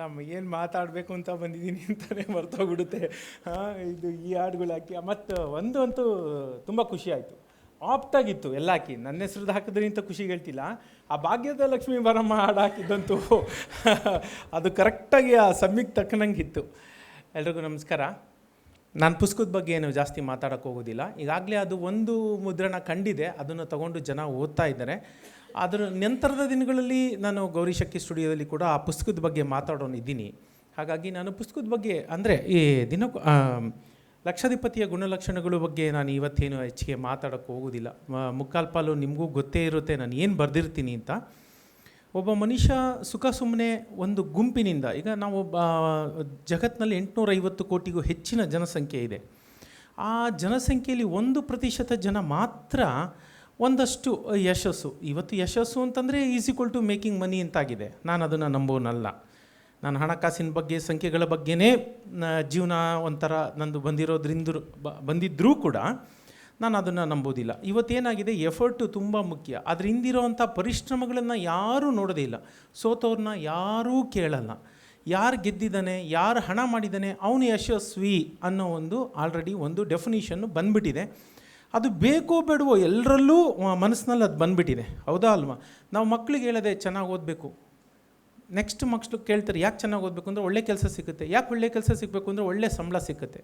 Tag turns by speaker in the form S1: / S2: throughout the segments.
S1: ಆರಾಮ ಏನು ಮಾತಾಡಬೇಕು ಅಂತ ಬಂದಿದ್ದೀನಿ ಅಂತಲೇ ಮರ್ತೋಗ್ಬಿಡುತ್ತೆ. ಹಾಂ, ಇದು ಈ ಹಾಡುಗಳು ಹಾಕಿ. ಮತ್ತು ಒಂದು ಅಂತೂ ತುಂಬ ಖುಷಿ ಆಯಿತು. ಆಪ್ಟಾಗಿತ್ತು ಎಲ್ಲ ಹಾಕಿ. ನನ್ನ ಹೆಸ್ರದ್ದು ಅಂತ ಖುಷಿ ಹೇಳ್ತಿಲ್ಲ. ಆ ಭಾಗ್ಯದ ಲಕ್ಷ್ಮೀ ಬರಮ್ಮ ಹಾಡು ಹಾಕಿದ್ದಂತೂ ಅದು ಕರೆಕ್ಟಾಗಿ ಆ ಸಮ್ಮಿಗೆ ತಕ್ಕನಂಗೆ ಇತ್ತು ಎಲ್ರಿಗೂ ನಮಸ್ಕಾರ. ನಾನು ಪುಸ್ತಕದ ಬಗ್ಗೆ ಏನು ಜಾಸ್ತಿ ಮಾತಾಡೋಕ್ಕೆ ಹೋಗೋದಿಲ್ಲ. ಈಗಾಗಲೇ ಅದು ಒಂದು ಮುದ್ರಣ ಕಂಡಿದೆ. ಅದನ್ನು ತಗೊಂಡು ಜನ ಓದ್ತಾ ಇದ್ದಾರೆ. ಅದರ ನಂತರದ ದಿನಗಳಲ್ಲಿ ನಾನು ಗೌರಿ ಶಕ್ತಿ ಸ್ಟುಡಿಯೋದಲ್ಲಿ ಕೂಡ ಆ ಪುಸ್ತಕದ ಬಗ್ಗೆ ಮಾತಾಡೋನಿದ್ದೀನಿ ಹಾಗಾಗಿ ನಾನು ಪುಸ್ತಕದ ಬಗ್ಗೆ ಅಂದರೆ ಈ ದಿನ ಲಕ್ಷಾಧಿಪತಿಯ ಗುಣಲಕ್ಷಣಗಳ ಬಗ್ಗೆ ನಾನು ಇವತ್ತೇನು ಹೆಚ್ಚಿಗೆ ಮಾತಾಡೋಕ್ಕೆ ಹೋಗೋದಿಲ್ಲ. ಮುಕ್ಕಾಲ್ಪಾಲು ಮುಕ್ಕಾಲು ನಿಮಗೂ ಗೊತ್ತೇ ಇರುತ್ತೆ, ನಾನು ಏನು ಬರೆದಿರ್ತೀನಿ ಅಂತ. ಒಬ್ಬ ಮನುಷ್ಯ ಸುಖ ಸುಮ್ಮನೆ ಒಂದು ಗುಂಪಿನಿಂದ, ಈಗ ನಾವು ಜಗತ್ತಿನಲ್ಲಿ ಎಂಟುನೂರೈವತ್ತು ಕೋಟಿಗೂ ಹೆಚ್ಚಿನ ಜನಸಂಖ್ಯೆ ಇದೆ. ಆ ಜನಸಂಖ್ಯೆಯಲ್ಲಿ ಒಂದು ಪ್ರತಿಶತ ಜನ ಮಾತ್ರ ಒಂದಷ್ಟು ಯಶಸ್ಸು. ಇವತ್ತು ಯಶಸ್ಸು ಅಂತಂದರೆ is equal to making money ಅಂತಾಗಿದೆ. ನಾನು ಅದನ್ನು ನಂಬೋನಲ್ಲ ನಾನು ಹಣಕಾಸಿನ ಬಗ್ಗೆ, ಸಂಖ್ಯೆಗಳ ಬಗ್ಗೆನೇ ಜೀವನ ಒಂಥರ ನಂದು ಬಂದಿರೋದ್ರಿಂದ ಬಂದಿದ್ದರೂ ಕೂಡ ನಾನು ಅದನ್ನು ನಂಬೋದಿಲ್ಲ ಇವತ್ತೇನಾಗಿದೆ ಎಫರ್ಟು ತುಂಬ ಮುಖ್ಯ. ಅದ್ರ ಹಿಂದಿರೋವಂಥ ಪರಿಶ್ರಮಗಳನ್ನು ಯಾರೂ ನೋಡೋದೇ ಇಲ್ಲ. ಸೋತೋರನ್ನ ಯಾರೂ ಕೇಳಲ್ಲ. ಯಾರು ಗೆದ್ದಿದ್ದಾನೆ, ಯಾರು ಹಣ ಮಾಡಿದ್ದಾನೆ, ಅವನು ಯಶಸ್ವಿ ಅನ್ನೋ ಒಂದು ಆಲ್ರೆಡಿ ಒಂದು ಡೆಫಿನಿಷನ್ನು ಬಂದ್ಬಿಟ್ಟಿದೆ. ಅದು ಬೇಕೋ ಬೇಡವೋ ಎಲ್ಲರಲ್ಲೂ ಮನಸ್ಸಿನಲ್ಲಿ ಅದು ಬಂದ್ಬಿಟ್ಟಿದೆ. ಹೌದಾ ಅಲ್ವಾ? ನಾವು ಮಕ್ಕಳಿಗೆ ಹೇಳೋದೆ ಚೆನ್ನಾಗಿ ಓದಬೇಕು. ನೆಕ್ಸ್ಟ್ ಮಕ್ಕಳು ಕೇಳ್ತಾರೆ, ಯಾಕೆ ಚೆನ್ನಾಗಿ ಓದಬೇಕು ಅಂದರೆ ಒಳ್ಳೆ ಕೆಲಸ ಸಿಗುತ್ತೆ. ಯಾಕೆ ಒಳ್ಳೆ ಕೆಲಸ ಸಿಗಬೇಕು ಅಂದರೆ ಒಳ್ಳೆ ಸಂಬಳ ಸಿಗುತ್ತೆ.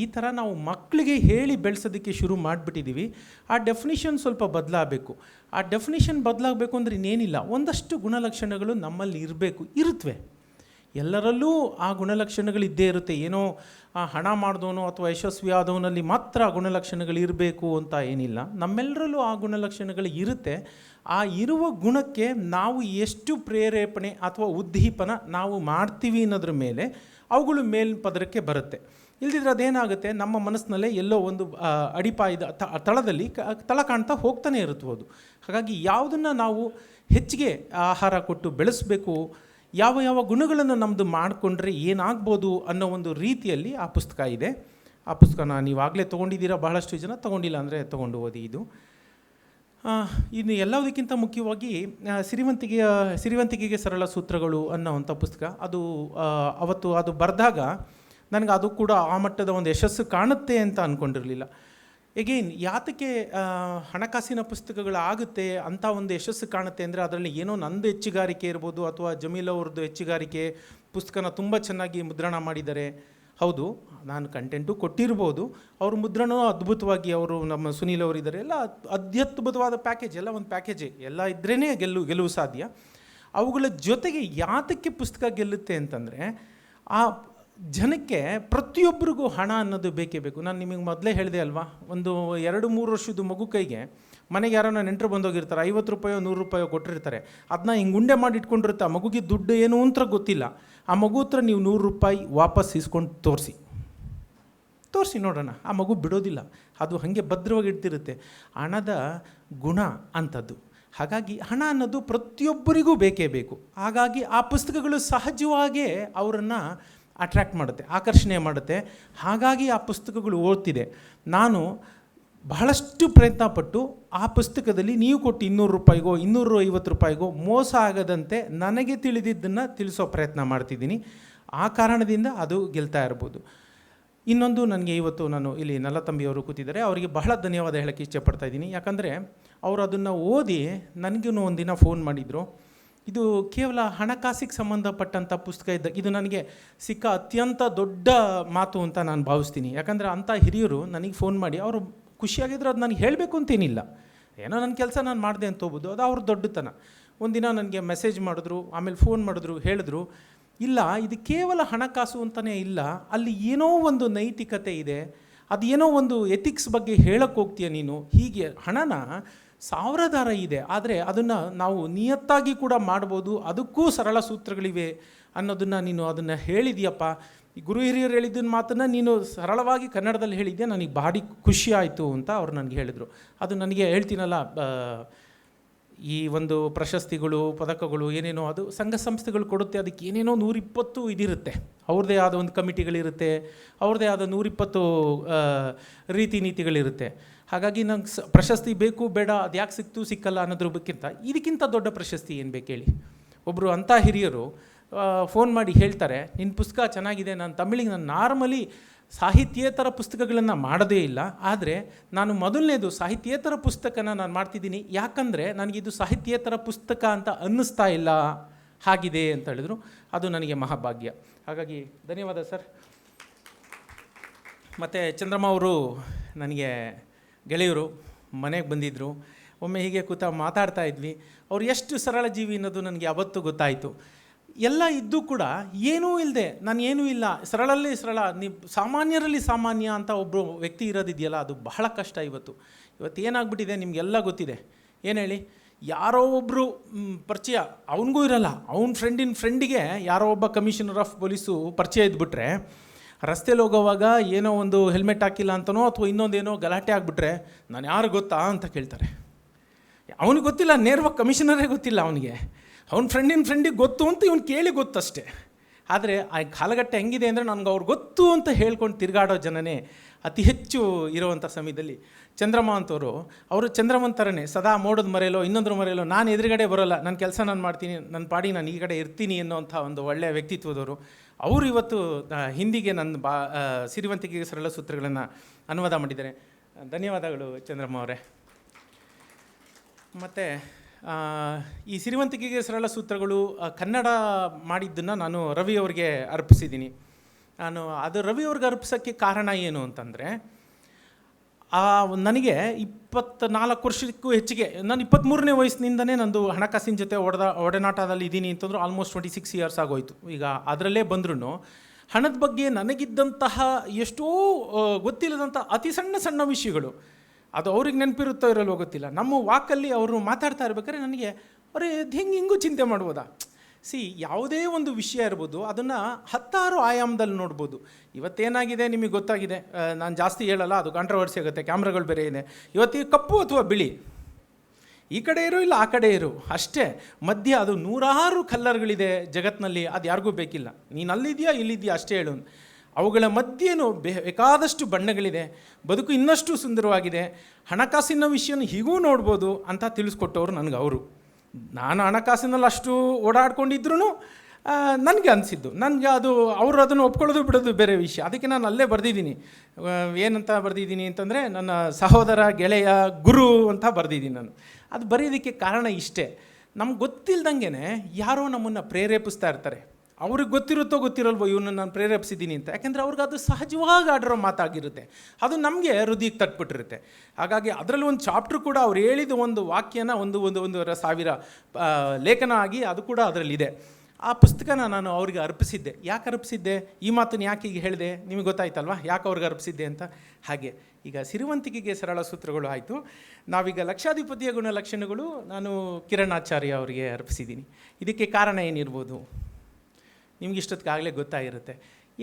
S1: ಈ ಥರ ನಾವು ಮಕ್ಕಳಿಗೆ ಹೇಳಿ ಬೆಳೆಸೋದಕ್ಕೆ ಶುರು ಮಾಡಿಬಿಟ್ಟಿದ್ದೀವಿ ಆ ಡೆಫಿನಿಷನ್ ಸ್ವಲ್ಪ ಬದಲಾಗಬೇಕು. ಆ ಡೆಫಿನಿಷನ್ ಬದಲಾಗಬೇಕು ಅಂದರೆ ಇನ್ನೇನಿಲ್ಲ. ಒಂದಷ್ಟು ಗುಣಲಕ್ಷಣಗಳು ನಮ್ಮಲ್ಲಿ ಇರಬೇಕು ಇರುತ್ತವೆ ಎಲ್ಲರಲ್ಲೂ ಆ ಗುಣಲಕ್ಷಣಗಳು ಇದ್ದೇ ಇರುತ್ತೆ. ಏನೋ ಆ ಹಣ ಮಾಡಿದವನು ಅಥವಾ ಯಶಸ್ವಿ ಆದವನಲ್ಲಿ ಮಾತ್ರ ಆ ಗುಣಲಕ್ಷಣಗಳು ಇರಬೇಕು ಅಂತ ಏನಿಲ್ಲ. ನಮ್ಮೆಲ್ಲರಲ್ಲೂ ಆ ಗುಣಲಕ್ಷಣಗಳು ಇರುತ್ತೆ. ಆ ಇರುವ ಗುಣಕ್ಕೆ ನಾವು ಎಷ್ಟು ಪ್ರೇರೇಪಣೆ ಅಥವಾ ಉದ್ದೀಪನ ನಾವು ಮಾಡ್ತೀವಿ ಅನ್ನೋದ್ರ ಮೇಲೆ ಅವುಗಳು ಮೇಲ್ಪದರಕ್ಕೆ ಬರುತ್ತೆ. ಇಲ್ದಿದ್ರೆ ಅದೇನಾಗುತ್ತೆ? ನಮ್ಮ ಮನಸ್ಸಿನಲ್ಲೇ ಎಲ್ಲೋ ಒಂದು ಅಡಿಪಾಯದ ತಳದಲ್ಲಿ ತಳ ಕಾಣ್ತಾ ಹೋಗ್ತಾನೆ ಇರುತ್ತೋದು ಹಾಗಾಗಿ ಯಾವುದನ್ನು ನಾವು ಹೆಚ್ಚಿಗೆ ಆಹಾರ ಕೊಟ್ಟು ಬೆಳೆಸಬೇಕು ಯಾವ ಯಾವ ಗುಣಗಳನ್ನು ನಮ್ಮದು ಮಾಡಿಕೊಂಡ್ರೆ ಏನಾಗ್ಬೋದು ಅನ್ನೋ ಒಂದು ರೀತಿಯಲ್ಲಿ ಆ ಪುಸ್ತಕ ಇದೆ. ಆ ಪುಸ್ತಕನ ನೀವಾಗಲೇ ತೊಗೊಂಡಿದ್ದೀರಾ? ಬಹಳಷ್ಟು ಜನ ತೊಗೊಂಡಿಲ್ಲ ಅಂದರೆ ತೊಗೊಂಡು ಓದಿ ಇದು. ಇನ್ನು ಎಲ್ಲದಕ್ಕಿಂತ ಮುಖ್ಯವಾಗಿ ಸಿರಿವಂತಿಗೆಯ ಸಿರಿವಂತಿಕೆಗೆ ಸರಳ ಸೂತ್ರಗಳು ಅನ್ನೋವಂಥ ಪುಸ್ತಕ. ಅದು ಅವತ್ತು ಅದು ಬರೆದಾಗ ನನಗೆ ಅದು ಕೂಡ ಆ ಮಟ್ಟದ ಒಂದು ಯಶಸ್ಸು ಕಾಣುತ್ತೆ ಅಂತ ಅಂದ್ಕೊಂಡಿರಲಿಲ್ಲ ಎಗೈನ್ ಯಾತಕ್ಕೆ ಹಣಕಾಸಿನ ಪುಸ್ತಕಗಳು ಆಗುತ್ತೆ ಅಂತ ಒಂದು ಯಶಸ್ಸು ಕಾಣುತ್ತೆ ಅಂದರೆ ಅದರಲ್ಲಿ ಏನೋ ನಂದು ಹೆಚ್ಚುಗಾರಿಕೆ ಇರ್ಬೋದು ಅಥವಾ ಜಮೀಲ್ ಅವ್ರದ್ದು ಹೆಚ್ಚುಗಾರಿಕೆ, ಪುಸ್ತಕನ ತುಂಬ ಚೆನ್ನಾಗಿ ಮುದ್ರಣ ಮಾಡಿದ್ದಾರೆ. ಹೌದು, ನಾನು ಕಂಟೆಂಟು ಕೊಟ್ಟಿರ್ಬೋದು. ಅವ್ರ ಮುದ್ರಣವೂ ಅದ್ಭುತವಾಗಿ ಅವರು ನಮ್ಮ ಸುನೀಲ್ ಅವರು ಇದ್ದಾರೆ. ಎಲ್ಲ ಅತ್ಯದ್ಭುತವಾದ ಪ್ಯಾಕೇಜ್ ಎಲ್ಲ ಒಂದು ಪ್ಯಾಕೇಜೇ ಎಲ್ಲ ಇದ್ರೇ ಗೆಲ್ಲು ಗೆಲುವು ಸಾಧ್ಯ. ಅವುಗಳ ಜೊತೆಗೆ ಯಾತಕ್ಕೆ ಪುಸ್ತಕ ಗೆಲ್ಲುತ್ತೆ ಅಂತಂದರೆ, ಆ ಜನಕ್ಕೆ ಪ್ರತಿಯೊಬ್ಬರಿಗೂ ಹಣ ಅನ್ನೋದು ಬೇಕೇ ಬೇಕು. ನಾನು ನಿಮಗೆ ಮೊದಲೇ ಹೇಳಿದೆ ಅಲ್ವಾ? ಒಂದು ಎರಡು, ಮೂರು ವರ್ಷದ ಮಗು ಕೈಗೆ ಮನೆಗೆ ಯಾರೋ ನೆಂಟರು ಬಂದೋಗಿರ್ತಾರೆ, ಐವತ್ತು ರೂಪಾಯೋ, ನೂರು ರೂಪಾಯೋ ಕೊಟ್ಟಿರ್ತಾರೆ. ಅದನ್ನ ಹಿಂಗೆ ಉಂಡೆ ಮಾಡಿ ಇಟ್ಕೊಂಡಿರುತ್ತೆ. ಆ ಮಗುಗೆ ದುಡ್ಡು ಏನು ಅಂತ ಗೊತ್ತಿಲ್ಲ. ಆ ಮಗು ಹತ್ರ ನೀವು ನೂರು ರೂಪಾಯಿ ವಾಪಸ್ ಇಸ್ಕೊಂಡು ತೋರಿಸಿ. ತೋರಿಸಿ ನೋಡೋಣ. ಆ ಮಗು ಬಿಡೋದಿಲ್ಲ. ಅದು ಹಾಗೆ ಭದ್ರವಾಗಿ ಇಡ್ತಿರುತ್ತೆ. ಹಣದ ಗುಣ ಅಂಥದ್ದು. ಹಾಗಾಗಿ ಹಣ ಅನ್ನೋದು ಪ್ರತಿಯೊಬ್ಬರಿಗೂ ಬೇಕೇ ಬೇಕು. ಹಾಗಾಗಿ ಆ ಪುಸ್ತಕಗಳು ಸಹಜವಾಗೇ ಅವರನ್ನು ಅಟ್ರ್ಯಾಕ್ಟ್ ಮಾಡುತ್ತೆ, ಆಕರ್ಷಣೆ ಮಾಡುತ್ತೆ. ಹಾಗಾಗಿ ಆ ಪುಸ್ತಕಗಳು ಓದ್ತಿದೆ. ನಾನು ಬಹಳಷ್ಟು ಪ್ರಯತ್ನ ಪಟ್ಟು ಆ ಪುಸ್ತಕದಲ್ಲಿ ನೀವು ಕೊಟ್ಟು ಇನ್ನೂರು ರೂಪಾಯಿಗೋ, ಇನ್ನೂರು ಐವತ್ತು ರೂಪಾಯಿಗೋ ಮೋಸ ಆಗದಂತೆ ನನಗೆ ತಿಳಿದಿದ್ದನ್ನು ತಿಳಿಸೋ ಪ್ರಯತ್ನ ಮಾಡ್ತಿದ್ದೀನಿ. ಆ ಕಾರಣದಿಂದ ಅದು ಗೆಲ್ತಾ ಇರ್ಬೋದು. ಇನ್ನೊಂದು ನನಗೆ ಇವತ್ತು ನಾನು ಇಲ್ಲಿ ನಲ್ಲತಂಬಿಯವರು ಕೂತಿದ್ದಾರೆ. ಅವರಿಗೆ ಬಹಳ ಧನ್ಯವಾದ ಹೇಳೋಕ್ಕೆ ಇಷ್ಟಪಡ್ತಾ ಇದ್ದೀನಿ. ಯಾಕಂದರೆ ಅವರು ಅದನ್ನು ಓದಿ ನನಗೂ ಒಂದಿನ ಫೋನ್ ಮಾಡಿದರು. ಇದು ಕೇವಲ ಹಣಕಾಸಿಗೆ ಸಂಬಂಧಪಟ್ಟಂಥ ಪುಸ್ತಕ ಇದ್ದ ಇದು ನನಗೆ ಸಿಕ್ಕ ಅತ್ಯಂತ ದೊಡ್ಡ ಮಾತು ಅಂತ ನಾನು ಭಾವಿಸ್ತೀನಿ. ಯಾಕಂದರೆ ಅಂಥ ಹಿರಿಯರು ನನಗೆ ಫೋನ್ ಮಾಡಿ, ಅವರು ಖುಷಿಯಾಗಿದ್ರು ಅದು ನನಗೆ ಹೇಳಬೇಕು ಅಂತೇನಿಲ್ಲ. ಏನೋ ನನ್ನ ಕೆಲಸ ನಾನು ಮಾಡಿದೆ ಅಂತ ಹೋಗ್ಬೋದು. ಅದು ಅವ್ರ ದೊಡ್ಡತನ. ಒಂದಿನ ನನಗೆ ಮೆಸೇಜ್ ಮಾಡಿದ್ರು, ಆಮೇಲೆ ಫೋನ್ ಮಾಡಿದ್ರು, ಹೇಳಿದ್ರು, ಇಲ್ಲ, ಇದು ಕೇವಲ ಹಣಕಾಸು ಅಂತಲೇ ಇಲ್ಲ. ಅಲ್ಲಿ ಏನೋ ಒಂದು ನೈತಿಕತೆ ಇದೆ. ಅದು ಏನೋ ಒಂದು ಎಥಿಕ್ಸ್ ಬಗ್ಗೆ ಹೇಳಕ್ಕೆ ಹೋಗ್ತೀಯ ನೀನು? ಹೀಗೆ ಹಣನ ಸಾವಿರಾಧಾರ ಇದೆ. ಆದರೆ ಅದನ್ನು ನಾವು ನಿಯತ್ತಾಗಿ ಕೂಡ ಮಾಡ್ಬೋದು. ಅದಕ್ಕೂ ಸರಳ ಸೂತ್ರಗಳಿವೆ ಅನ್ನೋದನ್ನು ನೀನು ಅದನ್ನು ಹೇಳಿದೆಯಪ್ಪ. ಗುರು ಹಿರಿಯರು ಹೇಳಿದ್ದಿನ ಮಾತನ್ನು ನೀನು ಸರಳವಾಗಿ ಕನ್ನಡದಲ್ಲಿ ಹೇಳಿದ್ಯಾ? ನನಗೆ ಭಾರಿ ಖುಷಿ ಆಯಿತು ಅಂತ ಅವ್ರು ನನಗೆ ಹೇಳಿದರು. ಅದು ನನಗೆ ಹೇಳ್ತೀನಲ್ಲ ಈ ಒಂದು ಪ್ರಶಸ್ತಿಗಳು, ಪದಕಗಳು ಏನೇನೋ ಅದು ಸಂಘ ಸಂಸ್ಥೆಗಳು ಕೊಡುತ್ತೆ. ಅದಕ್ಕೆ ಏನೇನೋ ನೂರಿಪ್ಪತ್ತು ಇದಿರುತ್ತೆ. ಅವ್ರದ್ದೇ ಆದ ಒಂದು ಕಮಿಟಿಗಳಿರುತ್ತೆ. ಅವ್ರದ್ದೇ ಆದ ನೂರಿಪ್ಪತ್ತು ರೀತಿ ನೀತಿಗಳಿರುತ್ತೆ. ಹಾಗಾಗಿ ನಂಗೆ ಸ, ಪ್ರಶಸ್ತಿ ಬೇಕು, ಬೇಡ ಅದು ಯಾಕೆ ಸಿಕ್ತು, ಸಿಕ್ಕಲ್ಲ ಅನ್ನೋದ್ರ ಬಕ್ಕಿಂತ ಇದಕ್ಕಿಂತ ದೊಡ್ಡ ಪ್ರಶಸ್ತಿ ಏನು ಬೇಕು ಹೇಳಿ? ಒಬ್ಬರು ಅಂಥ ಹಿರಿಯರು ಫೋನ್ ಮಾಡಿ ಹೇಳ್ತಾರೆ ನಿನ್ನ ಪುಸ್ತಕ ಚೆನ್ನಾಗಿದೆ, ನಾನು ತಮಿಳಿಗೆ ನಾನು ನಾರ್ಮಲಿ ಸಾಹಿತ್ಯೇತರ ಪುಸ್ತಕಗಳನ್ನು ಮಾಡೋದೇ ಇಲ್ಲ. ಆದರೆ ನಾನು ಮೊದಲನೇದು ಸಾಹಿತ್ಯೇತರ ಪುಸ್ತಕನ ನಾನು ಮಾಡ್ತಿದ್ದೀನಿ. ಯಾಕಂದರೆ ನನಗಿದು ಸಾಹಿತ್ಯೇತರ ಪುಸ್ತಕ ಅಂತ ಅನ್ನಿಸ್ತಾ ಇಲ್ಲ. ಹಾಗಿದೆ ಅಂತ ಹೇಳಿದರು. ಅದು ನನಗೆ ಮಹಾಭಾಗ್ಯ. ಹಾಗಾಗಿ ಧನ್ಯವಾದ ಸರ್. ಮತ್ತು ಚಂದ್ರಮ್ಮ ಅವರು ನನಗೆ ಗೆಳೆಯರು, ಮನೆಗೆ ಬಂದಿದ್ದರು ಒಮ್ಮೆ ಹೀಗೆ ಕೂತ ಮಾತಾಡ್ತಾ ಇದ್ವಿ. ಅವ್ರು ಎಷ್ಟು ಸರಳ ಜೀವಿ ಅನ್ನೋದು ನನಗೆ ಅವತ್ತು ಗೊತ್ತಾಯಿತು. ಎಲ್ಲ ಇದ್ದು ಕೂಡ ಏನೂ ಇಲ್ಲದೆ ನಾನು ಏನೂ ಇಲ್ಲ, ಸರಳಲ್ಲಿ ಸರಳ ನೀವು ಸಾಮಾನ್ಯರಲ್ಲಿ ಸಾಮಾನ್ಯ ಅಂತ ಒಬ್ಬರು ವ್ಯಕ್ತಿ ಇರೋದಿದೆಯಲ್ಲ, ಅದು ಬಹಳ ಕಷ್ಟ ಇವತ್ತು. ಇವತ್ತು ಏನಾಗ್ಬಿಟ್ಟಿದೆ ನಿಮಗೆಲ್ಲ ಗೊತ್ತಿದೆ. ಏನು ಹೇಳಿ? ಯಾರೋ ಒಬ್ಬರು ಪರಿಚಯ, ಅವನಿಗೂ ಇರಲ್ಲ. ಅವ್ನ ಫ್ರೆಂಡಿನ ಫ್ರೆಂಡಿಗೆ ಯಾರೋ ಒಬ್ಬ ಕಮಿಷನರ್ ಆಫ್ ಪೊಲೀಸು ಪರಿಚಯ ಇದ್ಬಿಟ್ರೆ, ರಸ್ತೆಲಿ ಹೋಗೋವಾಗ ಏನೋ ಒಂದು ಹೆಲ್ಮೆಟ್ ಹಾಕಿಲ್ಲ ಅಂತನೋ ಅಥವಾ ಇನ್ನೊಂದೇನೋ ಗಲಾಟೆ ಆಗಿಬಿಟ್ರೆ, ನಾನು ಯಾರು ಗೊತ್ತಾ? ಅಂತ ಕೇಳ್ತಾರೆ. ಅವನಿಗೆ ಗೊತ್ತಿಲ್ಲ, ನೇರವಾಗಿ ಕಮಿಷನರೇ ಗೊತ್ತಿಲ್ಲ ಅವನಿಗೆ. ಅವ್ನ ಫ್ರೆಂಡಿನ ಫ್ರೆಂಡಿಗೆ ಗೊತ್ತು ಅಂತ ಇವ್ನು ಕೇಳಿ ಗೊತ್ತಷ್ಟೇ. ಆದರೆ ಆ ಕಾಲಘಟ್ಟ ಹೆಂಗಿದೆ ಅಂದರೆ ನನಗೆ ಅವ್ರು ಗೊತ್ತು ಅಂತ ಹೇಳ್ಕೊಂಡು ತಿರುಗಾಡೋ ಜನನೇ ಅತಿ ಹೆಚ್ಚು ಇರುವಂಥ ಸಮಯದಲ್ಲಿ ಚಂದ್ರಮ್ಮ ಅಂತವರು. ಅವರು ಚಂದ್ರಮಂತರನೇ ಸದಾ ಮೋಡದ ಮರೆಯಲೋ ಇನ್ನೊಂದ್ರ ಮರೆಯಲೋ ನಾನು ಎದುರುಗಡೆ ಬರೋಲ್ಲ ನನ್ನ ಕೆಲಸ ನಾನು ಮಾಡ್ತೀನಿ ನನ್ನ ಪಾಡಿ ನಾನು ಈ ಕಡೆ ಇರ್ತೀನಿ ಅನ್ನೋಂಥ ಒಂದು ಒಳ್ಳೆಯ ವ್ಯಕ್ತಿತ್ವದವರು. ಅವರು ಇವತ್ತು ಹಿಂದಿಗೆ ನನ್ನ ಬಾ ಆ, ಸಿರಿವಂತಿಕೆಗೆ ಸರಳ ಸೂತ್ರಗಳನ್ನು ಅನುವಾದ ಮಾಡಿದ್ದಾರೆ. ಧನ್ಯವಾದಗಳು ಚಂದ್ರಮ್ಮ ಅವರೇ. ಮತ್ತು ಈ ಸಿರಿವಂತಿಕೆಗೆ ಸರಳ ಸೂತ್ರಗಳು ಕನ್ನಡ ಮಾಡಿದ್ದನ್ನು ನಾನು ರವಿ ಅವರಿಗೆ ಅರ್ಪಿಸಿದ್ದೀನಿ. ನಾನು ಅದು ರವಿ ಅವ್ರಿಗೆ ಅರ್ಪಿಸೋಕ್ಕೆ ಕಾರಣ ಏನು ಅಂತಂದರೆ ನನಗೆ ಇಪ್ಪತ್ತ್ನಾಲ್ಕು ವರ್ಷಕ್ಕೂ ಹೆಚ್ಚಿಗೆ, ನಾನು ಇಪ್ಪತ್ತ್ಮೂರನೇ ವಯಸ್ಸಿನಿಂದನೇ ನಂದು ಹಣಕಾಸಿನ ಜೊತೆ ಒಡೆದ ಒಡನಾಟದಲ್ಲಿ ಇದ್ದೀನಿ ಅಂತಂದ್ರೆ ಆಲ್ಮೋಸ್ಟ್ ಟ್ವೆಂಟಿ ಸಿಕ್ಸ್ ಇಯರ್ಸ್ ಆಗೋಯ್ತು. ಈಗ ಅದರಲ್ಲೇ ಬಂದ್ರೂ ಹಣದ ಬಗ್ಗೆ ನನಗಿದ್ದಂತಹ ಎಷ್ಟೋ ಗೊತ್ತಿಲ್ಲದಂಥ ಅತಿ ಸಣ್ಣ ಸಣ್ಣ ವಿಷಯಗಳು. ಅದು ಅವ್ರಿಗೆ ನೆನಪಿರುತ್ತೋ ಇರಲ್ವೋ ಗೊತ್ತಿಲ್ಲ. ನಮ್ಮ ವಾಕಲ್ಲಿ ಅವರು ಮಾತಾಡ್ತಾ ಇರ್ಬೇಕಾದ್ರೆ ನನಗೆ ಅವರೇ ಹೆಂಗೆ ಹಿಂಗೂ ಚಿಂತೆ ಮಾಡ್ಬೋದಾ? ಸಿ, ಯಾವುದೇ ಒಂದು ವಿಷಯ ಇರ್ಬೋದು, ಅದನ್ನು ಹತ್ತಾರು ಆಯಾಮದಲ್ಲಿ ನೋಡ್ಬೋದು. ಇವತ್ತೇನಾಗಿದೆ ನಿಮಗೆ ಗೊತ್ತಾಗಿದೆ. ನಾನು ಜಾಸ್ತಿ ಹೇಳಲ್ಲ, ಅದು ಕಾಂಟ್ರವರ್ಸಿ ಆಗುತ್ತೆ, ಕ್ಯಾಮ್ರಾಗಳು ಬೇರೆ ಇದೆ. ಇವತ್ತಿಗೆ ಕಪ್ಪು ಅಥವಾ ಬಿಳಿ? ಈ ಕಡೆ ಇರು ಇಲ್ಲ ಆ ಕಡೆ ಇರು? ಅಷ್ಟೇ. ಮಧ್ಯ ಅದು ನೂರಾರು ಕಲ್ಲರ್ಗಳಿದೆ ಜಗತ್ತಿನಲ್ಲಿ ಅದು ಯಾರಿಗೂ ಬೇಕಿಲ್ಲ. ನೀನು ಅಲ್ಲಿದೆಯಾ, ಇಲ್ಲಿದೆಯಾ, ಅಷ್ಟೇ ಹೇಳು. ಅವುಗಳ ಮಧ್ಯೇನು ಬೇಕಾದಷ್ಟು ಬಣ್ಣಗಳಿದೆ. ಬದುಕು ಇನ್ನಷ್ಟು ಸುಂದರವಾಗಿದೆ. ಹಣಕಾಸಿನ ವಿಷಯನ ಹೀಗೂ ನೋಡ್ಬೋದು ಅಂತ ತಿಳಿಸ್ಕೊಟ್ಟವರು ನನಗೆ ಅವರು. ನಾನು ಹಣಕಾಸಿನಲ್ಲಿ ಅಷ್ಟು ಓಡಾಡ್ಕೊಂಡಿದ್ರು ನನಗೆ ಅನಿಸಿದ್ದು. ನನಗೆ ಅದು, ಅವರು ಅದನ್ನು ಒಪ್ಕೊಳ್ಳೋದು ಬಿಡೋದು ಬೇರೆ ವಿಷಯ. ಅದಕ್ಕೆ ನಾನು ಅಲ್ಲೇ ಬರೆದಿದ್ದೀನಿ. ಏನಂತ ಬರೆದಿದ್ದೀನಿ ಅಂತಂದರೆ, ನನ್ನ ಸಹೋದರ, ಗೆಳೆಯ, ಗುರು ಅಂತ ಬರೆದಿದ್ದೀನಿ ನಾನು. ಅದು ಬರೆಯೋದಕ್ಕೆ ಕಾರಣ ಇಷ್ಟೇ. ನಮ್ಗೆ ಗೊತ್ತಿಲ್ದಂಗೆ ಯಾರೋ ನಮ್ಮನ್ನು ಪ್ರೇರೇಪಿಸ್ತಾ ಇರ್ತಾರೆ. ಅವ್ರಿಗೆ ಗೊತ್ತಿರುತ್ತೋ ಗೊತ್ತಿರಲ್ವೋ ಇವನ್ನ ನಾನು ಪ್ರೇರೇಪಿಸಿದ್ದೀನಿ ಅಂತ. ಯಾಕೆಂದರೆ ಅವ್ರಿಗೆ ಅದು ಸಹಜವಾಗಿ ಆಡಿರೋ ಮಾತಾಗಿರುತ್ತೆ. ಅದು ನಮಗೆ ಹೃದಯಕ್ಕೆ ತಟ್ಬಿಟ್ಟಿರುತ್ತೆ. ಹಾಗಾಗಿ ಅದರಲ್ಲಿ ಒಂದು ಚಾಪ್ಟ್ರ್ ಕೂಡ ಅವ್ರು ಹೇಳಿದ ಒಂದು ವಾಕ್ಯನ ಒಂದು ಒಂದು, ಒಂದೂವರೆ ಸಾವಿರ ಲೇಖನ ಆಗಿ ಅದು ಕೂಡ ಅದರಲ್ಲಿದೆ. ಆ ಪುಸ್ತಕನ ನಾನು ಅವ್ರಿಗೆ ಅರ್ಪಿಸಿದ್ದೆ. ಯಾಕೆ ಅರ್ಪಿಸಿದ್ದೆ? ಈ ಮಾತನ್ನು ಯಾಕೆ ಈಗ ಹೇಳಿದೆ? ನಿಮಗೆ ಗೊತ್ತಾಯ್ತಲ್ವಾ? ಯಾಕೆ ಅವ್ರಿಗೆ ಅರ್ಪಿಸಿದ್ದೆ ಅಂತ? ಹಾಗೆ. ಈಗ ಸಿರಿವಂತಿಕೆಗೆ ಸರಳ ಸೂತ್ರಗಳು ಆಯಿತು. ನಾವೀಗ ಲಕ್ಷಾಧಿಪತಿಯ ಗುಣಲಕ್ಷಣಗಳು ನಾನು ಕಿರಣಾಚಾರ್ಯ ಅವರಿಗೆ ಅರ್ಪಿಸಿದ್ದೀನಿ. ಇದಕ್ಕೆ ಕಾರಣ ಏನಿರ್ಬೋದು? ನಿಮ್ಗೆ ಇಷ್ಟೊತ್ತಿಗಾಗಲೇ ಗೊತ್ತಾಗಿರುತ್ತೆ.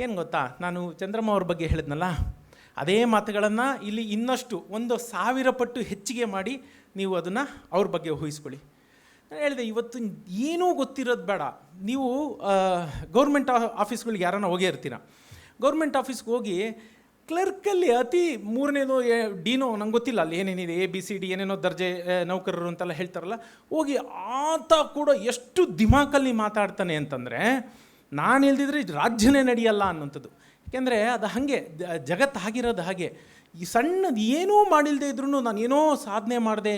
S1: ಏನು ಗೊತ್ತಾ? ನಾನು ಚಂದ್ರಮ್ಮ ಅವ್ರ ಬಗ್ಗೆ ಹೇಳಿದ್ನಲ್ಲ? ಅದೇ ಮಾತುಗಳನ್ನು ಇಲ್ಲಿ ಇನ್ನಷ್ಟು ಒಂದು ಸಾವಿರ ಪಟ್ಟು ಹೆಚ್ಚಿಗೆ ಮಾಡಿ ನೀವು ಅದನ್ನು ಅವ್ರ ಬಗ್ಗೆ ಊಹಿಸ್ಕೊಳ್ಳಿ. ನಾನು ಹೇಳಿದೆ, ಇವತ್ತು ಏನೂ ಗೊತ್ತಿರೋದು ಬೇಡ. ನೀವು ಗೌರ್ಮೆಂಟ್ ಆಫೀಸ್ಗಳಿಗೆ ಯಾರನ್ನ ಹೋಗೇ ಇರ್ತೀರ? ಗೌರ್ಮೆಂಟ್ ಆಫೀಸ್ಗೆ ಹೋಗಿ ಕ್ಲರ್ಕಲ್ಲಿ ಅತಿ ಮೂರನೇದು ಡಿನೋ ನಂಗೆ ಗೊತ್ತಿಲ್ಲ. ಅಲ್ಲಿ ಏನೇನಿದೆ? ಎ ಬಿ ಸಿ ಡಿ ಏನೇನೋ ದರ್ಜೆ ನೌಕರರು ಅಂತೆಲ್ಲ ಹೇಳ್ತಾರಲ್ಲ? ಹೋಗಿ ಆತ ಕೂಡ ಎಷ್ಟು ದಿಮಾಕಲ್ಲಿ ಮಾತಾಡ್ತಾನೆ ಅಂತಂದರೆ ನಾನು ಇಲ್ದಿದ್ರೆ ರಾಜ್ಯನೇ ನಡೆಯಲ್ಲ ಅನ್ನೋಂಥದ್ದು ಯಾಕೆಂದರೆ ಅದು ಹಾಗೆ ಜಗತ್ತು ಆಗಿರೋದು ಹಾಗೆ. ಈ ಸಣ್ಣದು ಏನೂ ಮಾಡಿಲ್ಲದೆ ಇದ್ರೂ ನಾನು ಏನೋ ಸಾಧನೆ ಮಾಡಿದೆ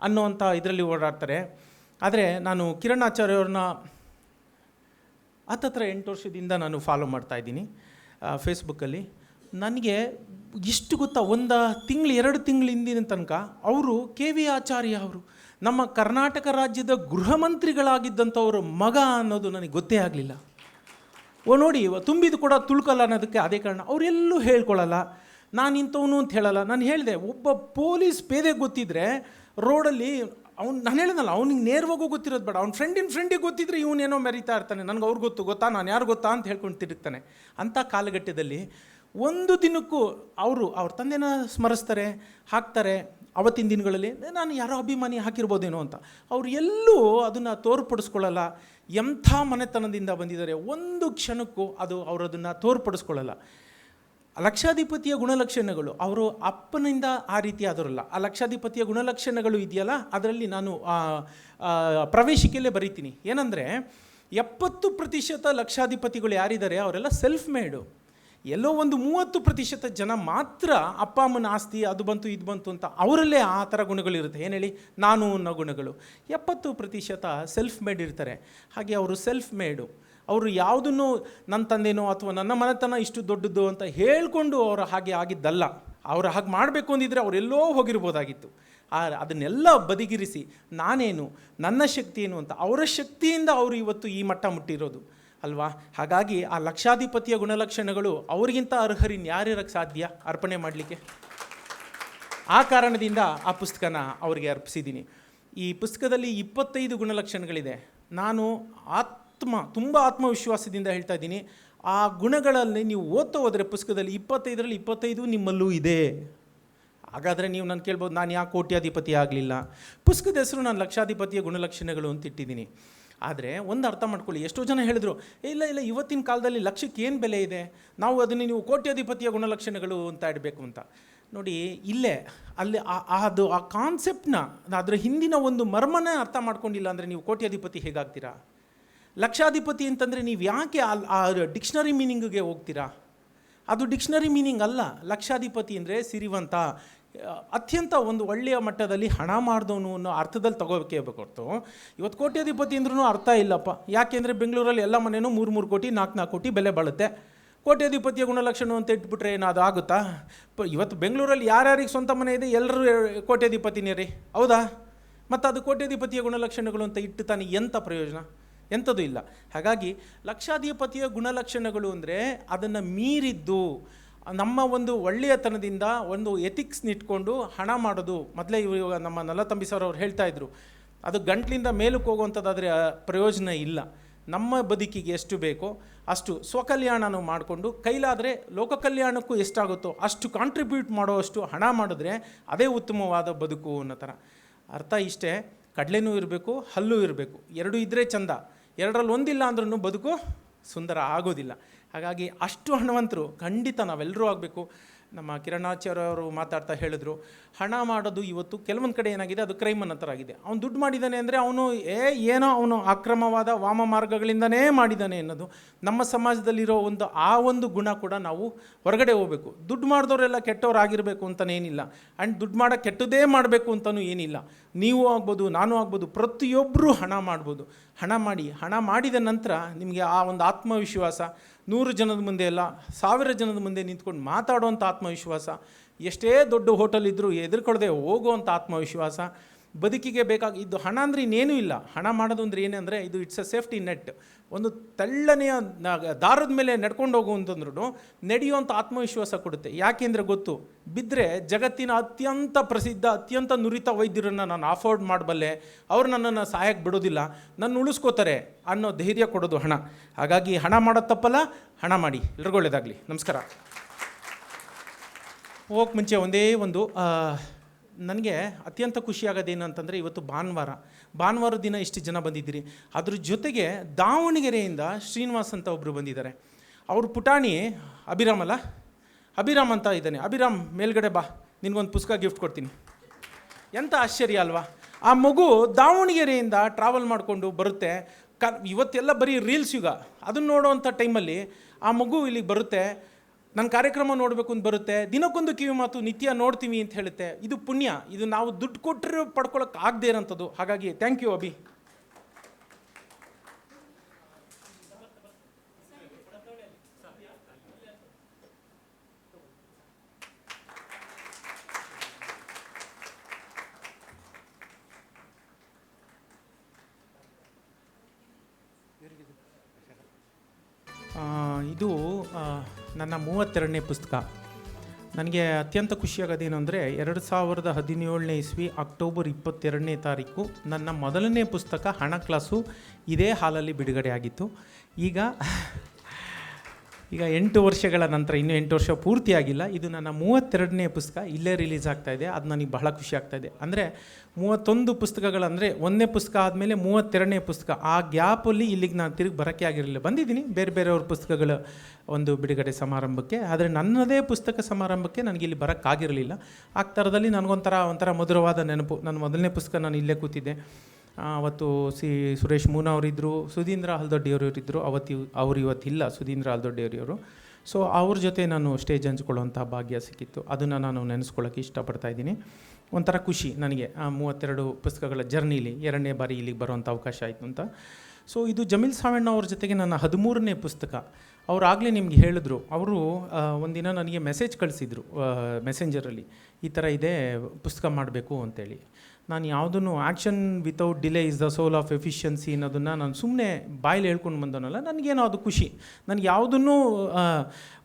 S1: ಅನ್ನೋವಂಥ ಇದರಲ್ಲಿ ಓಡಾಡ್ತಾರೆ. ಆದರೆ ನಾನು ಕಿರಣ್ ಆಚಾರ್ಯವ್ರನ್ನ ಹತ್ತತ್ರ ಎಂಟು ವರ್ಷದಿಂದ ನಾನು ಫಾಲೋ ಮಾಡ್ತಾ ಇದ್ದೀನಿ ಫೇಸ್ಬುಕ್ಕಲ್ಲಿ ನನಗೆ ಇಷ್ಟು ಗೊತ್ತಾ, ಒಂದು ತಿಂಗಳು, ಎರಡು ತಿಂಗಳು ಹಿಂದಿನ ತನಕ ಅವರು ಕೆ ವಿ ಆಚಾರ್ಯ ಅವರು, ನಮ್ಮ ಕರ್ನಾಟಕ ರಾಜ್ಯದ ಗೃಹ ಮಂತ್ರಿಗಳಾಗಿದ್ದಂಥವ್ರ ಮಗ ಅನ್ನೋದು ನನಗೆ ಗೊತ್ತೇ ಆಗಲಿಲ್ಲ. ಓ, ನೋಡಿ ತುಂಬಿದ ಕೂಡ ತುಳ್ಕಲ್ಲ ಅನ್ನೋದಕ್ಕೆ ಅದೇ ಕಾರಣ. ಅವರೆಲ್ಲೂ ಹೇಳ್ಕೊಳ್ಳಲ್ಲ ನಾನು ಇಂಥವನು ಅಂತ ಹೇಳಲ್ಲ. ನಾನು ಹೇಳಿದೆ, ಒಬ್ಬ ಪೊಲೀಸ್ ಪೇದೆ ಗೊತ್ತಿದ್ರೆ ರೋಡಲ್ಲಿ ಅವ್ನು, ನಾನು ಹೇಳಿದ್ನಲ್ಲ ಅವ್ನಿಗೆ ನೇರವಾಗೂ ಗೊತ್ತಿರೋದು ಬೇಡ. ಅವ್ನ ಫ್ರೆಂಡಿನ ಫ್ರೆಂಡಿಗೆ ಗೊತ್ತಿದ್ರೆ ಇವನೇನೋ ಮೆರಿತಾ ಇರ್ತಾನೆ. ನನಗೆ ಅವ್ರು ಗೊತ್ತು, ಗೊತ್ತಾ? ನಾನು ಯಾರು ಗೊತ್ತಾ? ಅಂತ ಹೇಳ್ಕೊಂಡು ತಿರುಗ್ತಾನೆ. ಅಂಥ ಕಾಲಘಟ್ಟದಲ್ಲಿ ಒಂದು ದಿನಕ್ಕೂ ಅವರು, ಅವ್ರ ತಂದೆನ ಸ್ಮರಿಸ್ತಾರೆ, ಹಾಕ್ತಾರೆ. ಅವತ್ತಿನ ದಿನಗಳಲ್ಲಿ, ನಾನು ಯಾರೋ ಅಭಿಮಾನಿ ಹಾಕಿರ್ಬೋದೇನೋ ಅಂತ. ಅವ್ರು ಎಲ್ಲೂ ಅದನ್ನು ತೋರ್ಪಡಿಸ್ಕೊಳ್ಳಲ್ಲ. ಎಂಥ ಮನೆತನದಿಂದ ಬಂದಿದ್ದಾರೆ. ಒಂದು ಕ್ಷಣಕ್ಕೂ ಅದು ಅವರು ಅದನ್ನು ತೋರ್ಪಡಿಸ್ಕೊಳ್ಳಲ್ಲ. ಲಕ್ಷಾಧಿಪತಿಯ ಗುಣಲಕ್ಷಣಗಳು, ಅವರು ಅಪ್ಪನಿಂದ ಆ ರೀತಿ ಆದರಲ್ಲ. ಆ ಲಕ್ಷಾಧಿಪತಿಯ ಗುಣಲಕ್ಷಣಗಳು ಇದೆಯಲ್ಲ? ಅದರಲ್ಲಿ ನಾನು ಪ್ರವೇಶಿಕೆಯಲ್ಲೇ ಬರೀತೀನಿ. ಏನಂದರೆ, ಎಪ್ಪತ್ತು ಪ್ರತಿಶತ ಲಕ್ಷಾಧಿಪತಿಗಳು ಯಾರಿದ್ದಾರೆ? ಅವರೆಲ್ಲ ಸೆಲ್ಫ್ ಮೇಡು ಎಲ್ಲೋ ಒಂದು ಮೂವತ್ತು ಪ್ರತಿಶತ ಜನ ಮಾತ್ರ ಅಪ್ಪ, ಅಮ್ಮನ ಆಸ್ತಿ, ಅದು ಬಂತು, ಇದು ಬಂತು ಅಂತ ಅವರಲ್ಲೇ ಆ ಥರ ಗುಣಗಳಿರುತ್ತೆ. ಏನು ಹೇಳಿ? ನಾನು ಅನ್ನೋ ಗುಣಗಳು. ಎಪ್ಪತ್ತು ಪ್ರತಿಶತ ಸೆಲ್ಫ್ ಮೇಡ್ ಇರ್ತಾರೆ. ಹಾಗೆ ಅವರು ಸೆಲ್ಫ್ ಮೇಡು ಅವರು ಯಾವುದನ್ನು ನನ್ನ ತಂದೆನೋ ಅಥವಾ ನನ್ನ ಮನೆತನ ಇಷ್ಟು ದೊಡ್ಡದು ಅಂತ ಹೇಳಿಕೊಂಡು ಅವರು ಹಾಗೆ ಆಗಿದ್ದಲ್ಲ. ಅವರು ಹಾಗೆ ಮಾಡಬೇಕು ಅಂದಿದ್ರೆ ಅವರೆಲ್ಲೋ ಹೋಗಿರ್ಬೋದಾಗಿತ್ತು. ಆ, ಅದನ್ನೆಲ್ಲ ಬದಿಗಿರಿಸಿ, ನಾನೇನು, ನನ್ನ ಶಕ್ತಿ ಏನು ಅಂತ ಅವರ ಶಕ್ತಿಯಿಂದ ಅವರು ಇವತ್ತು ಈ ಮಟ್ಟ ಮುಟ್ಟಿರೋದು. ಅಲ್ವಾ? ಹಾಗಾಗಿ ಆ ಲಕ್ಷಾಧಿಪತಿಯ ಗುಣಲಕ್ಷಣಗಳು ಅವರಿಗಿಂತ ಅರ್ಹರಿನ್ ಯಾರಿರಕ್ಕೆ ಸಾಧ್ಯ ಅರ್ಪಣೆ ಮಾಡಲಿಕ್ಕೆ? ಆ ಕಾರಣದಿಂದ ಆ ಪುಸ್ತಕನ ಅವರಿಗೆ ಅರ್ಪಿಸಿದ್ದೀನಿ. ಈ ಪುಸ್ತಕದಲ್ಲಿ ಇಪ್ಪತ್ತೈದು ಗುಣಲಕ್ಷಣಗಳಿದೆ. ನಾನು ಆತ್ಮ, ತುಂಬ ಆತ್ಮವಿಶ್ವಾಸದಿಂದ ಹೇಳ್ತಾ ಇದ್ದೀನಿ. ಆ ಗುಣಗಳಲ್ಲಿ ನೀವು ಓದ್ತಾ ಹೋದರೆ ಪುಸ್ತಕದಲ್ಲಿ ಇಪ್ಪತ್ತೈದರಲ್ಲಿ ಇಪ್ಪತ್ತೈದು ನಿಮ್ಮಲ್ಲೂ ಇದೆ. ಹಾಗಾದರೆ ನೀವು ನಾನು ಕೇಳ್ಬೋದು, ನಾನು ಯಾಕೆ ಕೋಟ್ಯಾಧಿಪತಿ ಆಗಲಿಲ್ಲ? ಪುಸ್ತಕದ ಹೆಸರು ನಾನು ಲಕ್ಷಾಧಿಪತಿಯ ಗುಣಲಕ್ಷಣಗಳು ಅಂತ ಇಟ್ಟಿದ್ದೀನಿ. ಆದರೆ ಒಂದು ಅರ್ಥ ಮಾಡ್ಕೊಳ್ಳಿ. ಎಷ್ಟೋ ಜನ ಹೇಳಿದ್ರು, ಇಲ್ಲ ಇಲ್ಲ, ಇವತ್ತಿನ ಕಾಲದಲ್ಲಿ ಲಕ್ಷಕ್ಕೆ ಏನು ಬೆಲೆ ಇದೆ? ನಾವು ಅದನ್ನು ನೀವು ಕೋಟ್ಯಾಧಿಪತಿಯ ಗುಣಲಕ್ಷಣಗಳು ಅಂತ ಇಡಬೇಕು ಅಂತ. ನೋಡಿ, ಇಲ್ಲೇ, ಅಲ್ಲಿ ಅದು, ಆ ಕಾನ್ಸೆಪ್ಟ್ನ ಅದರ ಹಿಂದಿನ ಒಂದು ಮರ್ಮನೇ ಅರ್ಥ ಮಾಡ್ಕೊಂಡಿಲ್ಲ ಅಂದರೆ ನೀವು ಕೋಟ್ಯಾಧಿಪತಿ ಹೇಗಾಗ್ತೀರಾ? ಲಕ್ಷಾಧಿಪತಿ ಅಂತಂದರೆ ನೀವು ಯಾಕೆ ಆ ಡಿಕ್ಷನರಿ ಮೀನಿಂಗಿಗೆ ಹೋಗ್ತೀರಾ? ಅದು ಡಿಕ್ಷನರಿ ಮೀನಿಂಗ್ ಅಲ್ಲ. ಲಕ್ಷಾಧಿಪತಿ ಅಂದರೆ ಸಿರಿವಂತ. ಅತ್ಯಂತ ಒಂದು ಒಳ್ಳೆಯ ಮಟ್ಟದಲ್ಲಿ ಹಣ ಮಾಡಿದವನು ಅನ್ನೋ ಅರ್ಥದಲ್ಲಿ ತಗೋಬೇಕೇ ಹೊರತು ಇವತ್ತು ಕೋಟ್ಯಾಧಿಪತಿ ಅಂದ್ರೂ ಅರ್ಥ ಇಲ್ಲಪ್ಪ. ಯಾಕೆಂದರೆ ಬೆಂಗಳೂರಲ್ಲಿ ಎಲ್ಲ ಮನೆಯೂ ಮೂರು ಮೂರು ಕೋಟಿ ನಾಲ್ಕು ನಾಲ್ಕು ಕೋಟಿ ಬೆಲೆ ಬಾಳುತ್ತೆ. ಕೋಟ್ಯಾಧಿಪತಿಯ ಗುಣಲಕ್ಷಣ ಅಂತ ಇಟ್ಬಿಟ್ರೆ ಏನು ಅದು ಆಗುತ್ತಾ ಇವತ್ತು ಬೆಂಗಳೂರಲ್ಲಿ ಯಾರ್ಯಾರಿಗೆ ಸ್ವಂತ ಮನೆ ಇದೆ, ಎಲ್ಲರೂ ಕೋಟ್ಯಾಧಿಪತಿನೇ ರೀ ಹೌದಾ? ಮತ್ತು ಅದು ಕೋಟ್ಯಾಧಿಪತಿಯ ಗುಣಲಕ್ಷಣಗಳು ಅಂತ ಇಟ್ಟು ತಾನೆ ಎಂಥ ಪ್ರಯೋಜನ? ಎಂಥದ್ದು ಇಲ್ಲ. ಹಾಗಾಗಿ ಲಕ್ಷಾಧಿಪತಿಯ ಗುಣಲಕ್ಷಣಗಳು ಅಂದರೆ ಅದನ್ನು ಮೀರಿದ್ದು ನಮ್ಮ ಒಂದು ಒಳ್ಳೆಯತನದಿಂದ ಒಂದು ಎಥಿಕ್ಸ್ನ ಇಟ್ಕೊಂಡು ಹಣ ಮಾಡೋದು. ಮೊದಲೇ ಇವಾಗ ನಮ್ಮ ನಲತಂಬಿ ಸರ್ ಅವ್ರು ಹೇಳ್ತಾ ಇದ್ರು. ಅದು ಗಂಟ್ಲಿಂದ ಮೇಲಕ್ಕೆ ಹೋಗುವಂಥದ್ದಾದರೆ ಪ್ರಯೋಜನ ಇಲ್ಲ. ನಮ್ಮ ಬದುಕಿಗೆ ಎಷ್ಟು ಬೇಕೋ ಅಷ್ಟು ಸ್ವಕಲ್ಯಾಣನೂ ಮಾಡಿಕೊಂಡು, ಕೈಲಾದರೆ ಲೋಕ ಕಲ್ಯಾಣಕ್ಕೂ ಎಷ್ಟಾಗುತ್ತೋ ಅಷ್ಟು ಕಾಂಟ್ರಿಬ್ಯೂಟ್ ಮಾಡೋವಷ್ಟು ಹಣ ಮಾಡಿದ್ರೆ ಅದೇ ಉತ್ತಮವಾದ ಬದುಕು ಅನ್ನೋ ಥರ. ಅರ್ಥ ಇಷ್ಟೇ? ಕಡಲೆನೂ ಇರಬೇಕು, ಹಲ್ಲು ಇರಬೇಕು. ಎರಡು ಇದ್ದರೆ ಚಂದ. ಎರಡರಲ್ಲಿ ಒಂದಿಲ್ಲ ಅಂದ್ರೂ ಬದುಕು ಸುಂದರ ಆಗೋದಿಲ್ಲ. ಹಾಗಾಗಿ ಅಷ್ಟು ಹಣವಂತರು ಖಂಡಿತ ನಾವೆಲ್ಲರೂ ಆಗಬೇಕು. ನಮ್ಮ ಕಿರಣಾಚಾರ್ಯ ಅವರು ಮಾತಾಡ್ತಾ ಹೇಳಿದ್ರು, ಹಣ ಮಾಡೋದು ಇವತ್ತು ಕೆಲವೊಂದು ಕಡೆ ಏನಾಗಿದೆ, ಅದು ಕ್ರೈಮ್ ಥರ ಆಗಿದೆ ಅವ್ನು ದುಡ್ಡು ಮಾಡಿದ್ದಾನೆ ಅಂದರೆ ಅವನು, ಏ, ಏನೋ ಅವನು ಅಕ್ರಮವಾದ ವಾಮ ಮಾರ್ಗಗಳಿಂದನೇ ಮಾಡಿದ್ದಾನೆ ಅನ್ನೋದು. ನಮ್ಮ ಸಮಾಜದಲ್ಲಿರೋ ಒಂದು, ಆ ಒಂದು ಗುಣ ಕೂಡ ನಾವು ಹೊರಗಡೆ ಹೋಗಬೇಕು. ದುಡ್ಡು ಮಾಡಿದವರೆಲ್ಲ ಕೆಟ್ಟವರಾಗಿರಬೇಕು ಅಂತನೇನಿಲ್ಲ ಆ್ಯಂಡ್ ದುಡ್ಡು ಮಾಡೋ ಕೆಟ್ಟದೇ ಮಾಡಬೇಕು ಅಂತಲೂ ಏನಿಲ್ಲ. ನೀವು ಆಗ್ಬೋದು, ನಾನು ಆಗ್ಬೋದು ಪ್ರತಿಯೊಬ್ಬರೂ ಹಣ ಮಾಡ್ಬೋದು. ಹಣ ಮಾಡಿ, ಹಣ ಮಾಡಿದ ನಂತರ ನಿಮಗೆ ಆ ಒಂದು ಆತ್ಮವಿಶ್ವಾಸ ನೂರು ಜನದ ಮುಂದೆ ಅಲ್ಲ, ಸಾವಿರ ಜನದ ಮುಂದೆ ನಿಂತ್ಕೊಂಡು ಮಾತಾಡುವಂಥ ಆತ್ಮವಿಶ್ವಾಸ. ಎಷ್ಟೇ ದೊಡ್ಡ ಹೋಟೆಲ್ ಇದ್ದರೂ ಎದುರ್ಕೊಳ್ದೆ ಹೋಗುವಂಥ ಆತ್ಮವಿಶ್ವಾಸ. ಬದುಕಿಗೆ ಬೇಕಾಗಿ, ಇದು ಹಣ ಅಂದರೆ ಇನ್ನೇನೂ ಇಲ್ಲ. ಹಣ ಮಾಡೋದು ಅಂದರೆ ಏನಂದರೆ ಇದು ಇಟ್ಸ್ ಅ ಸೇಫ್ಟಿ ನೆಟ್ ಒಂದು ತಳ್ಳನೆಯ ದಾರದ ಮೇಲೆ ನಡ್ಕೊಂಡು ಹೋಗು ಅಂತಂದ್ರೂ ನಡೆಯುವಂಥ ಆತ್ಮವಿಶ್ವಾಸ ಕೊಡುತ್ತೆ. ಯಾಕೆಂದರೆ ಗೊತ್ತು? ಬಿದ್ದರೆ ಜಗತ್ತಿನ ಅತ್ಯಂತ ಪ್ರಸಿದ್ಧ, ಅತ್ಯಂತ ನುರಿತ ವೈದ್ಯರನ್ನು ನಾನು ಅಫೋರ್ಡ್ ಮಾಡಬಲ್ಲೆ, ಅವ್ರು ನನ್ನನ್ನು ಸಹಾಯಕ್ಕೆ ಬಿಡೋದಿಲ್ಲ. ನನ್ನ ಉಳಿಸ್ಕೋತಾರೆ ಅನ್ನೋ ಧೈರ್ಯ ಕೊಡೋದು ಹಣ. ಹಾಗಾಗಿ ಹಣ ಮಾಡೋದು ತಪ್ಪಲ್ಲ, ಹಣ ಮಾಡಿ. ಎಲ್ರಿಗೂ ಒಳ್ಳೆಯದಾಗಲಿ ನಮಸ್ಕಾರ. ಹೋಗಕ್ಕೆ ಮುಂಚೆ ಒಂದೇ ಒಂದು ನನಗೆ ಅತ್ಯಂತ ಖುಷಿಯಾಗೋದೇನು ಅಂತಂದರೆ ಇವತ್ತು ಭಾನುವಾರ. ಭಾನುವಾರ ದಿನ ಇಷ್ಟು ಜನ ಬಂದಿದ್ದೀರಿ. ಅದ್ರ ಜೊತೆಗೆ ದಾವಣಗೆರೆಯಿಂದ ಶ್ರೀನಿವಾಸ್ ಅಂತ ಒಬ್ಬರು ಬಂದಿದ್ದಾರೆ. ಅವ್ರ ಪುಟಾಣಿ ಅಭಿರಾಮ್ ಅಲ್ಲ? ಅಭಿರಾಮ್ ಅಂತ ಇದ್ದಾನೆ. ಅಭಿರಾಮ್, ಮೇಲ್ಗಡೆ ಬಾ. ನಿನಗೊಂದು ಪುಸ್ತಕ ಗಿಫ್ಟ್ ಕೊಡ್ತೀನಿ. ಎಂಥ ಆಶ್ಚರ್ಯ ಅಲ್ವಾ? ಆ ಮಗು ದಾವಣಗೆರೆಯಿಂದ ಟ್ರಾವೆಲ್ ಮಾಡಿಕೊಂಡು ಬರುತ್ತೆ. ಕ ಇವತ್ತೆಲ್ಲ ಬರೀ ರೀಲ್ಸ್ ಯುಗ. ಅದನ್ನು ನೋಡೋವಂಥ ಟೈಮಲ್ಲಿ ಆ ಮಗು ಇಲ್ಲಿಗೆ ಬರುತ್ತೆ. ನನ್ನ ಕಾರ್ಯಕ್ರಮ ನೋಡಬೇಕು ಅಂತ ಬರುತ್ತೆ. ದಿನಕ್ಕೊಂದು ಕಿವಿ ಮಾತು ನಿತ್ಯ ನೋಡ್ತೀವಿ ಅಂತ ಹೇಳುತ್ತೆ. ಇದು ಪುಣ್ಯ. ಇದು ನಾವು ದುಡ್ಡು ಕೊಟ್ಟರೆ ಪಡ್ಕೊಳಕ್ಕೆ ಆಗದೇ ಇರೋಂಥದ್ದು. ಹಾಗಾಗಿ ಥ್ಯಾಂಕ್ ಯು ಅಭಿ ಆ, ಇದು ಆ, ನನ್ನ ಮೂವತ್ತೆರಡನೇ ಪುಸ್ತಕ. ನನಗೆ ಅತ್ಯಂತ ಖುಷಿಯಾಗೋದೇನು ಅಂದರೆ ಎರಡು ಸಾವಿರದ ಹದಿನೇಳನೇ ಇಸ್ವಿ ಅಕ್ಟೋಬರ್ ಇಪ್ಪತ್ತೆರಡನೇ ತಾರೀಕು ನನ್ನ ಮೊದಲನೇ ಪುಸ್ತಕ ಹಣ ಕ್ಲಾಸು ಇದೇ ಹಾಲಲ್ಲಿ ಬಿಡುಗಡೆ ಆಗಿತ್ತು. ಈಗ ಈಗ ಎಂಟು ವರ್ಷಗಳ ನಂತರ, ಇನ್ನೂ ಎಂಟು ವರ್ಷ ಪೂರ್ತಿಯಾಗಿಲ್ಲ. ಇದು ನನ್ನ ಮೂವತ್ತೆರಡನೇ ಪುಸ್ತಕ, ಇಲ್ಲೇ ರಿಲೀಸ್ ಇದೆ. ಅದು ನನಗೆ ಬಹಳ ಖುಷಿ ಆಗ್ತಾ ಇದೆ. ಅಂದರೆ ಮೂವತ್ತೊಂದು ಪುಸ್ತಕಗಳಂದರೆ ಒಂದನೇ ಪುಸ್ತಕ ಆದಮೇಲೆ ಮೂವತ್ತೆರಡನೇ ಪುಸ್ತಕ. ಆ ಗ್ಯಾಪಲ್ಲಿ ಇಲ್ಲಿಗೆ ನಾನು ತಿರುಗಿ ಬರೋಕ್ಕೆ ಆಗಿರಲಿಲ್ಲ. ಬಂದಿದ್ದೀನಿ. ಬೇರೆ ಬೇರೆಯವ್ರ ಪುಸ್ತಕಗಳ ಒಂದು ಬಿಡುಗಡೆ ಸಮಾರಂಭಕ್ಕೆ. ಆದರೆ ನನ್ನದೇ ಪುಸ್ತಕ ಸಮಾರಂಭಕ್ಕೆ ನನಗೆ ಇಲ್ಲಿ ಬರೋಕ್ಕಾಗಿರಲಿಲ್ಲ ಆ ಥರದಲ್ಲಿ ನನಗೊಂಥರ ಒಂಥರ ಮಧುರವಾದ ನೆನಪು. ನನ್ನ ಮೊದಲನೇ ಪುಸ್ತಕ ನಾನು ಇಲ್ಲೇ ಕೂತಿದ್ದೆ. ಅವತ್ತು ಸಿ ಸುರೇಶ್ ಮೂನ ಅವರಿದ್ದರು ಸುಧೀಂದ್ರ ಹಲ್ದೊಡ್ಡಿಯವರು ಇದ್ದರು ಅವತ್ತು ಅವ್ರು ಇವತ್ತಿಲ್ಲ ಸುಧೀಂದ್ರ ಹಲ್ದೊಡ್ಡಿಯವರಿವರು ಸೊ ಅವ್ರ ಜೊತೆ ನಾನು ಸ್ಟೇಜ್ ಹಂಚ್ಕೊಳ್ಳೋಂಥ ಭಾಗ್ಯ ಸಿಕ್ಕಿತ್ತು. ಅದನ್ನು ನಾನು ನೆನೆಸ್ಕೊಳ್ಳೋಕೆ ಇಷ್ಟಪಡ್ತಾ ಇದ್ದೀನಿ. ಒಂಥರ ಖುಷಿ ನನಗೆ. ಆ, ಮೂವತ್ತೆರಡು ಪುಸ್ತಕಗಳ ಜರ್ನಿಲಿ, ಎರಡನೇ ಬಾರಿ ಇಲ್ಲಿಗೆ ಬರೋವಂಥ ಅವಕಾಶ ಆಯಿತು ಅಂತ. ಸೊ ಇದು ಜಮೀಲ್ ಸಾವಣ್ಣ ಅವ್ರ ಜೊತೆಗೆ ನನ್ನ ಹದಿಮೂರನೇ ಪುಸ್ತಕ. ಅವರಾಗಲೇ ನಿಮ್ಗೆ ಹೇಳಿದ್ರು. ಅವರು ಒಂದಿನ ನನಗೆ ಮೆಸೇಜ್ ಕಳಿಸಿದ್ರು ಮೆಸೆಂಜರಲ್ಲಿ ಈ ಥರ ಇದೆ, ಪುಸ್ತಕ ಮಾಡಬೇಕು ಅಂತೇಳಿ. ನಾನು ಯಾವುದನ್ನು action without delay is the soul of efficiency ಅನ್ನೋದನ್ನು ನಾನು ಸುಮ್ಮನೆ ಬಾಯಲ್ಲಿ ಹೇಳ್ಕೊಂಡು ಬಂದನಲ್ಲ ನನಗೇನೋ ಅದು ಖುಷಿ. ನನಗೆ ಯಾವುದನ್ನು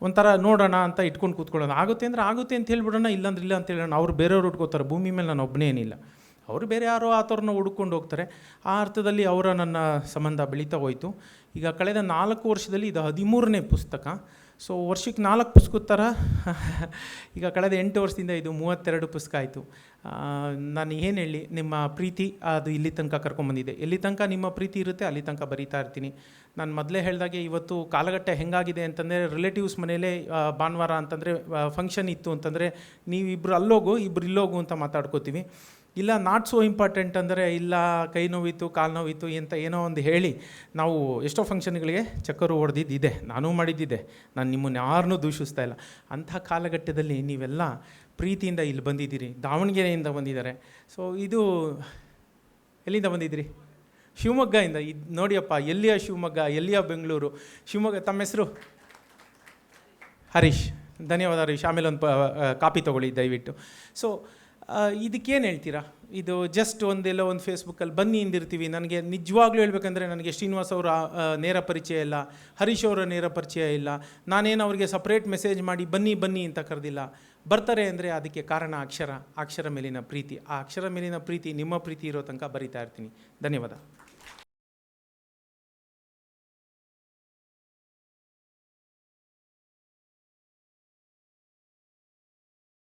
S1: ಒಂಥರ ನೋಡೋಣ ಅಂತ ಇಟ್ಕೊಂಡು ಕೂತ್ಕೊಳ್ಳೋಣ. ಆಗುತ್ತೆ ಅಂದರೆ ಆಗುತ್ತೆ ಅಂತ ಹೇಳ್ಬಿಡೋಣ, ಇಲ್ಲಾಂದ್ರೆ ಇಲ್ಲ ಅಂತ ಹೇಳೋಣ ಅವ್ರು ಬೇರೆಯವ್ರು ಹುಡ್ಕೋತಾರೆ, ಭೂಮಿ ಮೇಲೆ ನಾನು ಒಬ್ಬನೇ ಏನಿಲ್ಲ. ಅವರು ಬೇರೆ ಯಾರೋ ಆತವ್ರನ್ನ ಹುಡ್ಕೊಂಡು ಹೋಗ್ತಾರೆ. ಆ ಅರ್ಥದಲ್ಲಿ ಅವರ ನನ್ನ ಸಂಬಂಧ ಬೆಳೀತಾ ಹೋಯಿತು. ಈಗ ಕಳೆದ ನಾಲ್ಕು ವರ್ಷದಲ್ಲಿ ಇದು ಹದಿಮೂರನೇ ಪುಸ್ತಕ. ಸೊ ವರ್ಷಕ್ಕೆ ನಾಲ್ಕು ಪುಸ್ತಕ ಥರ ಈಗ ಕಳೆದ ಎಂಟು ವರ್ಷದಿಂದ ಇದು ಮೂವತ್ತೆರಡು ಪುಸ್ತಕ ಆಯಿತು. ನಾನು ಏನು ಹೇಳಿ, ನಿಮ್ಮ ಪ್ರೀತಿ ಅದು ಇಲ್ಲಿ ತನಕ ಕರ್ಕೊಂಬಂದಿದೆ ಎಲ್ಲಿ ತನಕ ನಿಮ್ಮ ಪ್ರೀತಿ ಇರುತ್ತೆ, ಅಲ್ಲಿ ತನಕ ಬರೀತಾ ಇರ್ತೀನಿ. ನಾನು ಮೊದಲೇ ಹೇಳಿದಾಗೆ ಇವತ್ತು ಕಾಲಘಟ್ಟ ಹೆಂಗಾಗಿದೆ ಅಂತಂದರೆ ರಿಲೇಟಿವ್ಸ್ ಮನೇಲೇ ಭಾನುವಾರ ಅಂತಂದರೆ ಫಂಕ್ಷನ್ ಇತ್ತು ಅಂತಂದರೆ ನೀವಿಬ್ಬರು ಅಲ್ಲೋಗು ಇಬ್ಬರು ಇಲ್ಲೋಗು ಅಂತ ಮಾತಾಡ್ಕೋತೀವಿ. ಇಲ್ಲ ನಾಟ್ ಸೋ ಇಂಪಾರ್ಟೆಂಟ್ ಅಂದರೆ, ಇಲ್ಲ, ಕೈ ನೋವಿತ್ತು, ಕಾಲು ನೋವಿತ್ತು ಅಂತ ಏನೋ ಒಂದು ಹೇಳಿ, ನಾವು ಎಷ್ಟೋ ಫಂಕ್ಷನ್ಗಳಿಗೆ ಚಕ್ಕರು ಹೊಡೆದಿದ್ದಿದೆ. ನಾನೂ ಮಾಡಿದ್ದಿದೆ. ನಾನು ನಿಮ್ಮನ್ನು ಯಾರನ್ನೂ ದೂಷಿಸ್ತಾ ಇಲ್ಲ. ಅಂಥ ಕಾಲಘಟ್ಟದಲ್ಲಿ ನೀವೆಲ್ಲ ಪ್ರೀತಿಯಿಂದ ಇಲ್ಲಿ ಬಂದಿದ್ದೀರಿ, ದಾವಣಗೆರೆಯಿಂದ ಬಂದಿದ್ದಾರೆ. ಸೊ ಇದು ಎಲ್ಲಿಂದ ಬಂದಿದ್ದೀರಿ? ಶಿವಮೊಗ್ಗದಿಂದ ಇದು ನೋಡಿಯಪ್ಪ, ಎಲ್ಲಿಯ ಶಿವಮೊಗ್ಗ, ಎಲ್ಲಿಯ ಬೆಂಗಳೂರು? ಶಿವಮೊಗ್ಗ, ತಮ್ಮ ಹೆಸರು? ಹರೀಶ್. ಧನ್ಯವಾದ ಹರೀಶ್. ಆಮೇಲೆ ಒಂದು ಕಾಪಿ ತೊಗೊಳ್ಳಿ ದಯವಿಟ್ಟು. ಸೊ ಇದಕ್ಕೇನು ಹೇಳ್ತೀರಾ? ಇದು ಜಸ್ಟ್ ಒಂದೆಲ್ಲ ಒಂದು ಫೇಸ್ಬುಕ್ಕಲ್ಲಿ ಬನ್ನಿ ಇಂದಿರ್ತೀವಿ ನನಗೆ ನಿಜವಾಗ್ಲೂ ಹೇಳ್ಬೇಕಂದ್ರೆ ನನಗೆ ಶ್ರೀನಿವಾಸ್ ಅವರ ನೇರ ಪರಿಚಯ ಇಲ್ಲ. ಹರೀಶ್ ಅವರ ನೇರ ಪರಿಚಯ ಇಲ್ಲ. ನಾನೇನು ಅವರಿಗೆ ಸಪ್ರೇಟ್ ಮೆಸೇಜ್ ಮಾಡಿ ಬನ್ನಿ ಬನ್ನಿ ಅಂತ ಕರೆದಿಲ್ಲ. ಬರ್ತಾರೆ ಅಂದರೆ ಅದಕ್ಕೆ ಕಾರಣ ಅಕ್ಷರ ಅಕ್ಷರ ಮೇಲಿನ ಪ್ರೀತಿ. ಆ ಅಕ್ಷರ ಮೇಲಿನ ಪ್ರೀತಿ ನಿಮ್ಮ ಪ್ರೀತಿ ಇರೋ ತನಕ ಬರಿತಾ ಇರ್ತೀನಿ. ಧನ್ಯವಾದ.